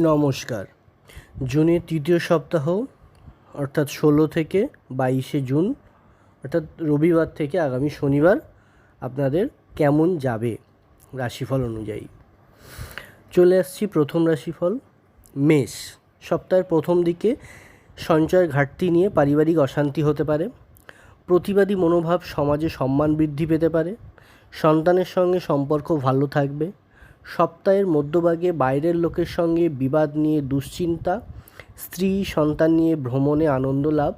নমস্কার। জুনের তৃতীয় সপ্তাহ, অর্থাৎ ষোলো থেকে বাইশে জুন, অর্থাৎ রবিবার থেকে আগামী শনিবার আপনাদের কেমন যাবে রাশিফল অনুযায়ী? চলে আসছি প্রথম রাশিফল, মেষ। সপ্তাহের প্রথম দিকে সঞ্চয়ের ঘাটতি নিয়ে পারিবারিক অশান্তি হতে পারে, প্রতিবাদী মনোভাব সমাজে সম্মান বৃদ্ধি পেতে পারে, সন্তানের সঙ্গে সম্পর্ক ভালো থাকবে সপ্তাহের মধ্যভাগে বাইরের লোকের সঙ্গে বিবাদ নিয়ে দুশ্চিন্তা, স্ত্রী সন্তান নিয়ে ভ্রমণে আনন্দ লাভ,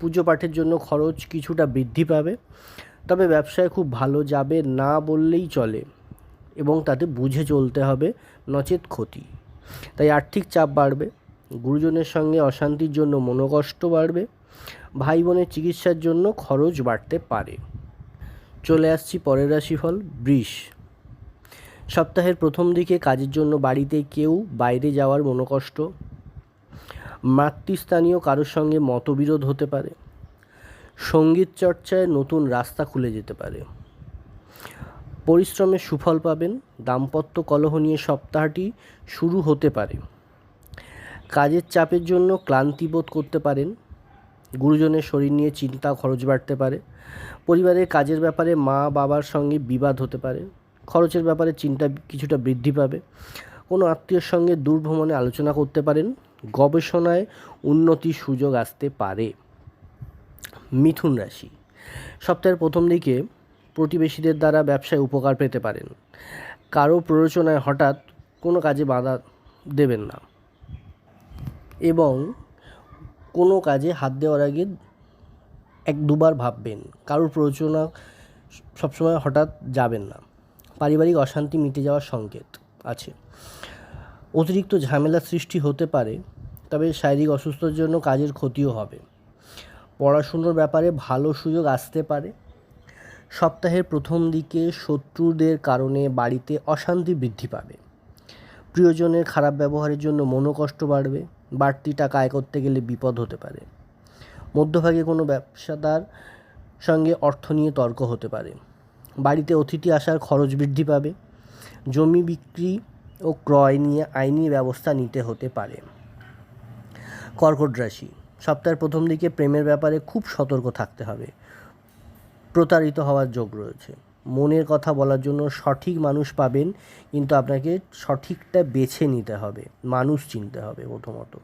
পুজো পাঠের জন্য খরচ কিছুটা বৃদ্ধি পাবে। তবে ব্যবসায় খুব ভালো যাবে না বললেই চলে এবং তাতে বুঝে চলতে হবে নচেত ক্ষতি। তাই আর্থিক চাপ বাড়বে, গুরুজনের সঙ্গে অশান্তির জন্য মনোকষ্ট বাড়বে ভাই বোনের চিকিৎসার জন্য খরচ বাড়তে পারে। চলে আসছি পরের রাশিফল, বৃষ। সপ্তাহের প্রথম দিকে কাজের জন্য বাড়িতে কেউ বাইরে যাওয়ার মনোকষ্ট? মাতৃস্থানীয় কারোর সঙ্গে মতবিরোধ হতে পারে। সংগীত চর্চায় নতুন রাস্তা খুলে যেতে পারে। পরিশ্রমের সুফল পাবেন। দাম্পত্য কলহ নিয়ে সপ্তাহটি শুরু হতে পারে। কাজের চাপের জন্য ক্লান্তি বোধ করতে পারেন। গুরুজনের শরীর নিয়ে চিন্তা খরচ বাড়তে পারে। পরিবারের কাজের ব্যাপারে মা বাবার সঙ্গে বিবাদ হতে পারে। খরচের ব্যাপারে চিন্তা কিছুটা বৃদ্ধি পাবে। কোনো আত্মীয়র সঙ্গে দূর ভ্রমণে আলোচনা করতে পারেন। গবেষণায় উন্নতির সুযোগ আসতে পারে। মিথুন রাশি। সপ্তাহের প্রথম দিকে প্রতিবেশীদের দ্বারা ব্যবসায় উপকার পেতে পারেন। কারও প্ররোচনায় হঠাৎ কোনো কাজে বাধা দেবেন না। এবং কোনো কাজে হাত দেওয়ার আগে এক দুবার ভাববেন। কারোর প্ররোচনা সবসময় হঠাৎ যাবেন না। পারিবারিক অশান্তি মিটে যাওয়ার সংকেত আছে। অতিরিক্ত ঝামেলা সৃষ্টি হতে পারে, তবে শারীরিক অসুস্থতার জন্য কাজের ক্ষতিও হবে। পড়াশুনোর ব্যাপারে ভালো সুযোগ আসতে পারে। সপ্তাহের প্রথম দিকে শত্রুদের কারণে বাড়িতে অশান্তি বৃদ্ধি পাবে। প্রিয়জনের খারাপ ব্যবহারের জন্য মনোকষ্ট বাড়বে, বাড়তি টাকা আয় করতে গেলে বিপদ হতে পারে। মধ্যভাগে কোনো ব্যবসাদার সঙ্গে অর্থ নিয়ে তর্ক হতে পারে। বাড়িতে অতিথি আসার খরচ বৃদ্ধি পাবে। জমি বিক্রি ও ক্রয় নিয়ে আইনি ব্যবস্থা নিতে হতে পারে। কর্কট রাশি, সপ্তাহের প্রথম দিকে প্রেমের ব্যাপারে খুব সতর্ক থাকতে হবে। প্রতারিত হওয়ার যোগ রয়েছে। মনের কথা বলার জন্য সঠিক মানুষ পাবেন, কিন্তু আপনাকে সঠিকটা বেছে নিতে হবে। মানুষ চিনতে হবে প্রথমত।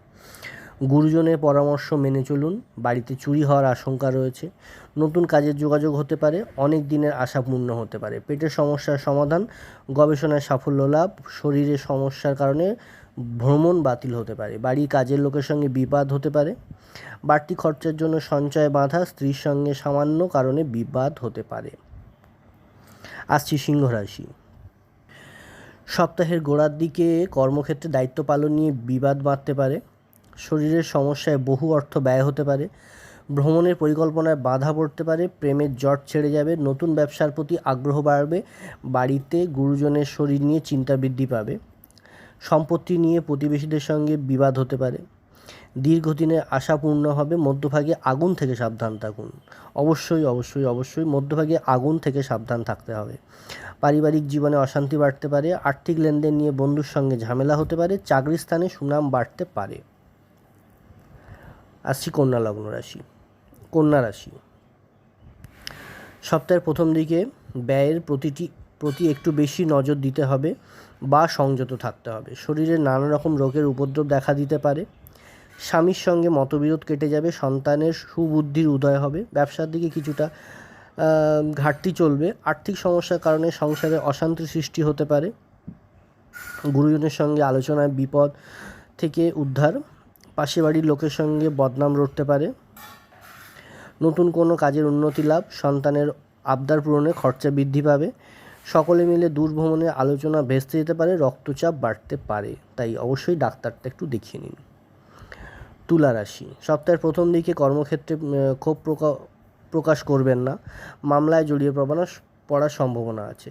গুরুজনের পরামর্শ মেনে চলুন, বাড়িতে চুরি হওয়ার আশঙ্কা রয়েছে। নতুন কাজের যোগাযোগ হতে পারে, অনেক দিনের আশা পূর্ণ হতে পারে। পেটের সমস্যার সমাধান, গবেষণায় সাফল্য লাভ শরীরের সমস্যার কারণে ভ্রমণ বাতিল হতে পারে, বাড়ির কাজের লোকের সঙ্গে বিবাদ হতে পারে। বাড়তি খরচার জন্য সঞ্চয় বাঁধা স্ত্রীর সঙ্গে সামান্য কারণে বিবাদ হতে পারে। আসছি সিংহ রাশি। সপ্তাহের গোড়ার দিকে কর্মক্ষেত্রে দায়িত্ব পালন নিয়ে বিবাদ বাঁধতে পারে। শরীরের সমস্যায় বহু অর্থ ব্যয় হতে পারে, ভ্রমণের পরিকল্পনায় বাধা পড়তে পারে, প্রেমের জট ছেড়ে যাবে, নতুন ব্যবসার প্রতি আগ্রহ বাড়বে, বাড়িতে গুরুজনের শরীর নিয়ে চিন্তা বৃদ্ধি পাবে, সম্পত্তি নিয়ে প্রতিবেশীদের সঙ্গে বিবাদ হতে পারে। দীর্ঘদিনের আশা পূর্ণ হবে, মধ্যভাগে আগুন থেকে সাবধান থাকুন। অবশ্যই অবশ্যই অবশ্যই মধ্যভাগে আগুন থেকে সাবধান থাকতে হবে। পারিবারিক জীবনে অশান্তি বাড়তে পারে, আর্থিক লেনদেন নিয়ে বন্ধুর সঙ্গে ঝামেলা হতে পারে চাকরির স্থানে সুনাম বাড়তে পারে। আসছি কন্যা লগ্ন রাশি, কন্যা রাশি। সপ্তাহের প্রথম দিকে ব্যয়ের প্রতিটি, প্রতি একটু বেশি নজর দিতে হবে বা সংযত থাকতে হবে। শরীরে নানা রকম রোগের উপদ্রব দেখা দিতে পারে। স্বামীর সঙ্গে মতবিরোধ কেটে যাবে, সন্তানের সুবুদ্ধির উদয় হবে। ব্যবসার দিকে কিছুটা ঘাটতি চলবে। আর্থিক সমস্যার কারণে সংসারে অশান্তি সৃষ্টি হতে পারে। গুরুজনের সঙ্গে আলোচনায় বিপদ থেকে উদ্ধার পাশে বাড়ির লোকের সঙ্গে বদনাম রটতে পারে। নতুন কোনো কাজের উন্নতি লাভ, সন্তানের আবদার পূরণে খরচা বৃদ্ধি পাবে। সকলে মিলে দূর ভ্রমণে আলোচনা ভেস্তে যেতে পারে, রক্তচাপ বাড়তে পারে। তাই অবশ্যই ডাক্তারটা একটু দেখিয়ে নিন। তুলা রাশি। সপ্তাহের প্রথম দিকে কর্মক্ষেত্রে ক্ষোভ প্রকাশ করবেন না। মামলায় জড়িয়ে পড়ানো, পড়ার সম্ভাবনা আছে।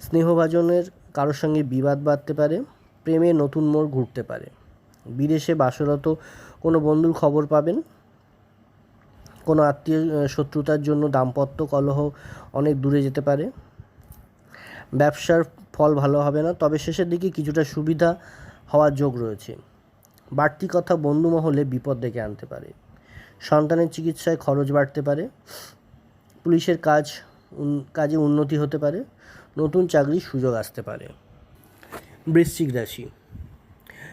স্নেহভাজনের কারোর সঙ্গে বিবাদ বাড়তে পারে। প্রেমে নতুন মোড় ঘুরতে পারে। বিদেশে বাসরত কোনো বন্ধুর খবর পাবেন? কোনো আত্মীয় শত্রুতার জন্য দাম্পত্য কলহ অনেক দূরে যেতে পারে? ব্যবসার ফল ভালো হবে না, তবে শেষের দিকে কিছুটা সুবিধা হওয়ার যোগ রয়েছে। বাড়তি কথা বন্ধু মহলে বিপদ ডেকে আনতে পারে। সন্তানের চিকিৎসায় খরচ বাড়তে পারে। পুলিশের কাজ কাজে উন্নতি হতে পারে। নতুন চাকরির সুযোগ আসতে পারে। বৃশ্চিক রাশি।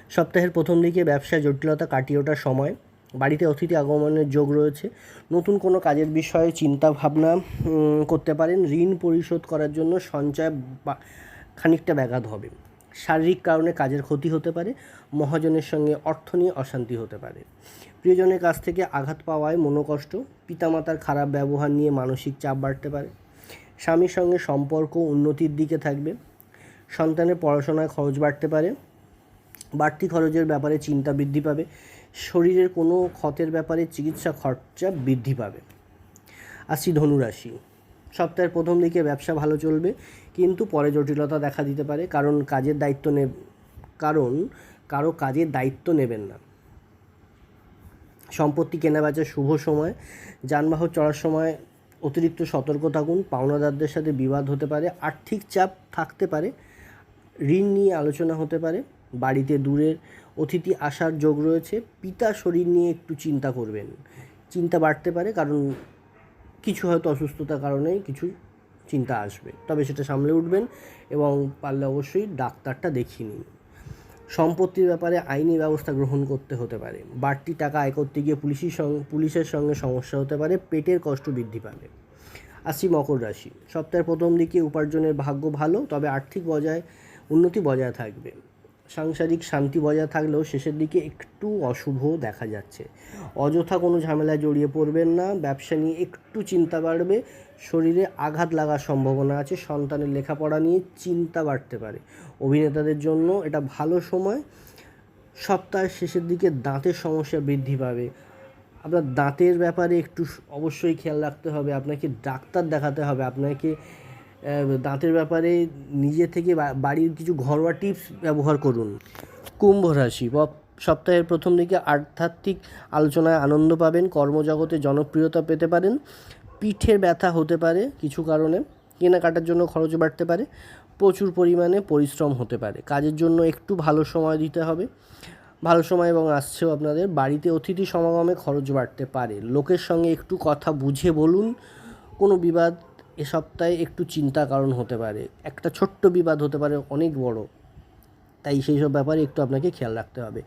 সপ্তাহের প্রথম দিকে ব্যবসায় জটিলতা কাটিয়ে ওঠার সময় বাড়িতে অতিথি আগমনের যোগ রয়েছে। নতুন কোনো কাজের বিষয়ে চিন্তা ভাবনা করতে পারেন। ঋণ পরিশোধ করার জন্য সঞ্চয় খানিকটা ব্যাঘাত হবে। শারীরিক কারণে কাজের ক্ষতি হতে পারে। মহাজনের সঙ্গে অর্থ নিয়ে অশান্তি হতে পারে। প্রিয়জনের কাছ থেকে আঘাত পাওয়ায় মনোকষ্ট, পিতামাতার খারাপ ব্যবহার নিয়ে মানসিক চাপ বাড়তে পারে। স্বামীর সঙ্গে সম্পর্ক উন্নতির দিকে থাকবে। সন্তানের পড়াশোনায় খরচ বাড়তে পারে। বাড়তি খরচের ব্যাপারে চিন্তা বৃদ্ধি পাবে। শরীরের কোনো ক্ষতের ব্যাপারে চিকিৎসা খরচা বৃদ্ধি পাবে। আসছি ধনুরাশি সপ্তাহের প্রথম দিকে ব্যবসা ভালো চলবে, কিন্তু পরে জটিলতা দেখা দিতে পারে, কারণ কাজের দায়িত্ব নে কারণ কারও কাজের দায়িত্ব নেবেন না। সম্পত্তি কেনাবেচার শুভ সময়, যানবাহন চলার সময় অতিরিক্ত সতর্ক থাকুন, পাওনাদারদের সাথে বিবাদ হতে পারে, আর্থিক চাপ থাকতে পারে, ঋণ নিয়ে আলোচনা হতে পারে বাড়িতে দূরের অতিথি আসার যোগ রয়েছে। পিতা শরীর নিয়ে একটু চিন্তা করবেন। চিন্তা বাড়তে পারে, কারণ কিছু হয়তো অসুস্থতার কারণে কিছু চিন্তা আসবে। তবে সেটা সামলে উঠবেন এবং পারলে অবশ্যই ডাক্তারটা দেখিয়ে নিন। সম্পত্তির ব্যাপারে আইনি ব্যবস্থা গ্রহণ করতে হতে পারে। বাড়তি টাকা আয় করতে গিয়ে পুলিশের সঙ্গে পুলিশের সঙ্গে সমস্যা হতে পারে, পেটের কষ্ট বৃদ্ধি পাবে। আসি মকর রাশি। সপ্তাহের প্রথম দিকে উপার্জনের ভাগ্য ভালো, তবে আর্থিক বজায়, উন্নতি বজায় থাকবে। সাংসারিক শান্তি বজায় থাকলেও শেষের দিকে একটু অশুভ দেখা যাচ্ছে। অযথা কোনো ঝামেলায় জড়িয়ে পড়বেন না, ব্যবসা নিয়ে একটু চিন্তা বাড়বে, শরীরে আঘাত লাগার সম্ভাবনা আছে, সন্তানের লেখাপড়া নিয়ে চিন্তা বাড়তে পারে। অভিনেতাদের জন্য এটা ভালো সময়। সপ্তাহের শেষের দিকে দাঁতের সমস্যা বৃদ্ধি পাবে। আপনার দাঁতের ব্যাপারে একটু অবশ্যই খেয়াল রাখতে হবে, আপনাকে ডাক্তার দেখাতে হবে, আপনাকে দাঁতের ব্যাপারে নিজে থেকে বাড়ির কিছু ঘরোয়া টিপস ব্যবহার করুন। কুম্ভ রাশি সপ্তাহের প্রথম দিকে আধ্যাত্মিক আলোচনায় আনন্দ পাবেন, কর্মজগতে জনপ্রিয়তা পেতে পারেন, পিঠের ব্যথা হতে পারে কিছু কারণে, কেনাকাটার জন্য খরচ বাড়তে পারে, প্রচুর পরিমাণে পরিশ্রম হতে পারে। কাজের জন্য একটু ভালো সময় দিতে হবে। ভালো সময় এবং আসছেও আপনাদের। বাড়িতে অতিথি সমাগমে খরচ বাড়তে পারে। লোকের সঙ্গে একটু কথা বুঝে বলুন। কোনো বিবাদ এ সপ্তাহে একটু চিন্তা কারণ হতে পারে। একটা ছোট্ট বিবাদ হতে পারে, অনেক বড়। তাই সেই সব ব্যাপারে একটু আপনাকে খেয়াল রাখতে হবে।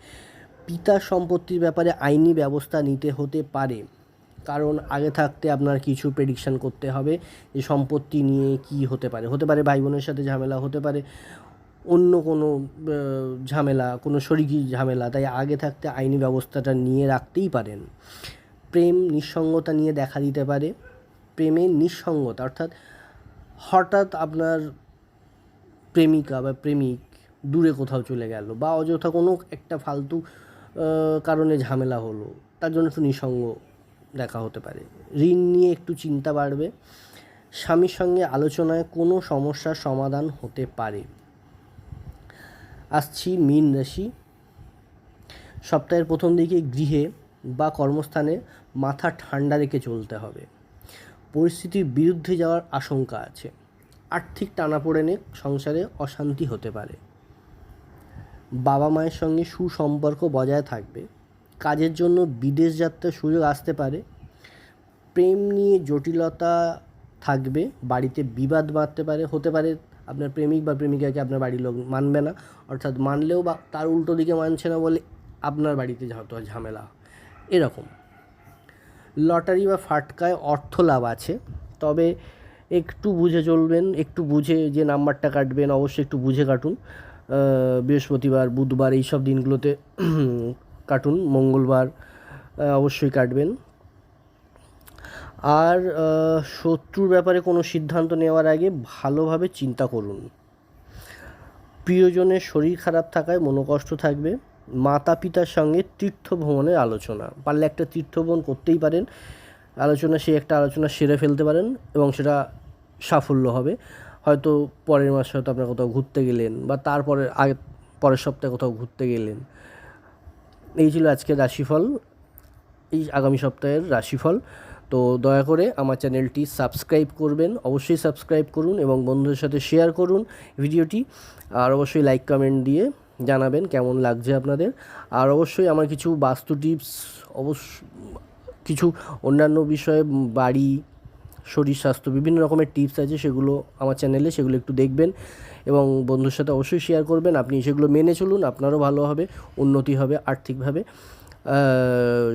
পিতার সম্পত্তির ব্যাপারে আইনি ব্যবস্থা নিতে হতে পারে। কারণ আগে থাকতে আপনার কিছু প্রেডিকশান করতে হবে যে সম্পত্তি নিয়ে কি হতে পারে। হতে পারে ভাই বোনের সাথে ঝামেলা, হতে পারে অন্য কোনো ঝামেলা, কোনো শরিকি ঝামেলা। তাই আগে থাকতে আইনি ব্যবস্থাটা নিয়ে রাখতেই পারেন। প্রেম, নিঃসঙ্গতা নিয়ে দেখা দিতে পারে। প্রেমের নিঃসঙ্গতা, অর্থাৎ হঠাৎ আপনার প্রেমিকা বা প্রেমিক দূরে কোথাও চলে গেল বা অযথা কোনো একটা ফালতু কারণে ঝামেলা হলো, তার জন্য একটু নিঃসঙ্গ দেখা হতে পারে। ঋণ নিয়ে একটু চিন্তা বাড়বে। স্বামীর সঙ্গে আলোচনায় কোনো সমস্যার সমাধান হতে পারে। আসছি মীন রাশি। সপ্তাহের প্রথম দিকে গৃহে বা কর্মস্থানে মাথা ঠান্ডা রেখে চলতে হবে। পরিস্থিতির বিরুদ্ধে যাওয়ার আশঙ্কা আছে। আর্থিক টানাপোড়েনে সংসারে অশান্তি হতে পারে। বাবা মায়ের সঙ্গে সুসম্পর্ক বজায় থাকবে। কাজের জন্য বিদেশ যাত্রার সুযোগ আসতে পারে। প্রেম নিয়ে জটিলতা থাকবে। বাড়িতে বিবাদ বাঁধতে পারে, হতে পারে আপনার প্রেমিক বা প্রেমিকাকে আপনার বাড়ির লোক মানবে না। অর্থাৎ মানলেও বা তার উল্টো দিকে মানছে না বলে আপনার বাড়িতে হয়তো ঝামেলা। এরকম। লটারি বা ফাটকায় অর্থ লাভ আছে। তবে একটু বুঝে চলবেন, একটু বুঝে যে নাম্বারটা কাটবেন, অবশ্যই একটু বুঝে কাটুন। বৃহস্পতিবার, বুধবার এই সব দিনগুলোতে কাটুন, মঙ্গলবার অবশ্যই কাটবেন। আর শত্রুর ব্যাপারে কোনো সিদ্ধান্ত নেওয়ার আগে ভালোভাবে চিন্তা করুন। প্রিয়জনের শরীর খারাপ থাকায় মনোকষ্ট থাকবে। মাতা পিতার সঙ্গে তীর্থ ভ্রমণের আলোচনা। পারলে একটা তীর্থ ভ্রমণ করতেই পারেন। আলোচনা সেই একটা আলোচনা সেরে ফেলতে পারেন এবং সেটা সাফল্য হবে। হয়তো পরের মাসে হয়তো আপনার কোথাও ঘুরতে গেলেন বা তারপরের আগে, পরের সপ্তাহে কোথাও ঘুরতে গেলেন। এই ছিল আজকের রাশিফল। এই আগামী সপ্তাহের রাশিফল। তো দয়া করে আমার চ্যানেলটি সাবস্ক্রাইব করবেন। অবশ্যই সাবস্ক্রাইব করুন এবং বন্ধুদের সাথে শেয়ার করুন ভিডিওটি। আর অবশ্যই লাইক, কমেন্ট দিয়ে জানাবেন কেমন লাগছে আপনাদের। আর অবশ্যই আমার কিছু বাস্তু টিপস, অবশ্য কিছু অন্যান্য বিষয়ে বাড়ি, শরীর স্বাস্থ্য বিভিন্ন রকমের টিপস আছে, সেগুলো আমার চ্যানেলে সেগুলো একটু দেখবেন এবং বন্ধুর সাথে অবশ্যই শেয়ার করবেন। আপনি সেগুলো মেনে চলুন, আপনারও ভালো হবে, উন্নতি হবে আর্থিকভাবে।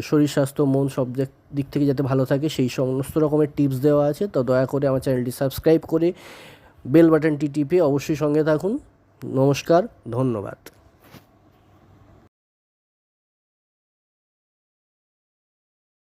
শরীর স্বাস্থ্য, মন সব দিক- থেকে যাতে ভালো থাকে, সেই সমস্ত রকমের টিপস দেওয়া আছে। তো দয়া করে আমার চ্যানেলটি সাবস্ক্রাইব করে বেল বাটনটি টিপে অবশ্যই সঙ্গে থাকুন। নমস্কার ধন্যবাদ।